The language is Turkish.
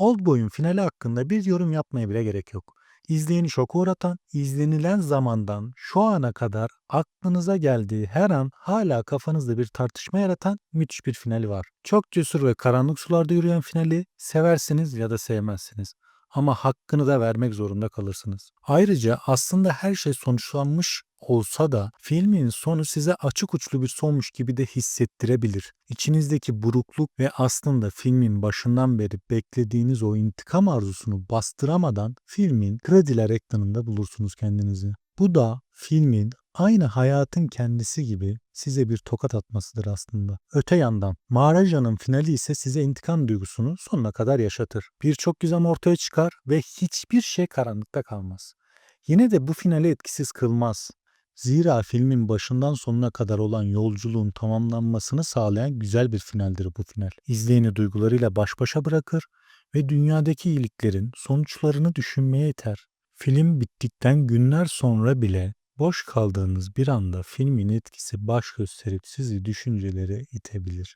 Oldboy'un finali hakkında bir yorum yapmaya bile gerek yok. İzleyeni şoka uğratan, izlenilen zamandan şu ana kadar aklınıza geldiği her an hala kafanızda bir tartışma yaratan müthiş bir finali var. Çok cesur ve karanlık sularda yürüyen finali seversiniz ya da sevmezsiniz. Ama hakkını da vermek zorunda kalırsınız. Ayrıca aslında her şey sonuçlanmış olsa da filmin sonu size açık uçlu bir sonmuş gibi de hissettirebilir. İçinizdeki burukluk ve aslında filmin başından beri beklediğiniz o intikam arzusunu bastıramadan filmin krediler ekranında bulursunuz kendinizi. Bu da filmin aynı hayatın kendisi gibi size bir tokat atmasıdır aslında. Öte yandan Maharajan'ın finali ise size intikam duygusunu sonuna kadar yaşatır. Birçok gizem ortaya çıkar ve hiçbir şey karanlıkta kalmaz. Yine de bu finali etkisiz kılmaz. Zira filmin başından sonuna kadar olan yolculuğun tamamlanmasını sağlayan güzel bir finaldir bu final. İzleyeni duygularıyla baş başa bırakır ve dünyadaki iyiliklerin sonuçlarını düşünmeye iter. Film bittikten günler sonra bile boş kaldığınız bir anda filmin etkisi baş gösterip sizi düşüncelere itebilir.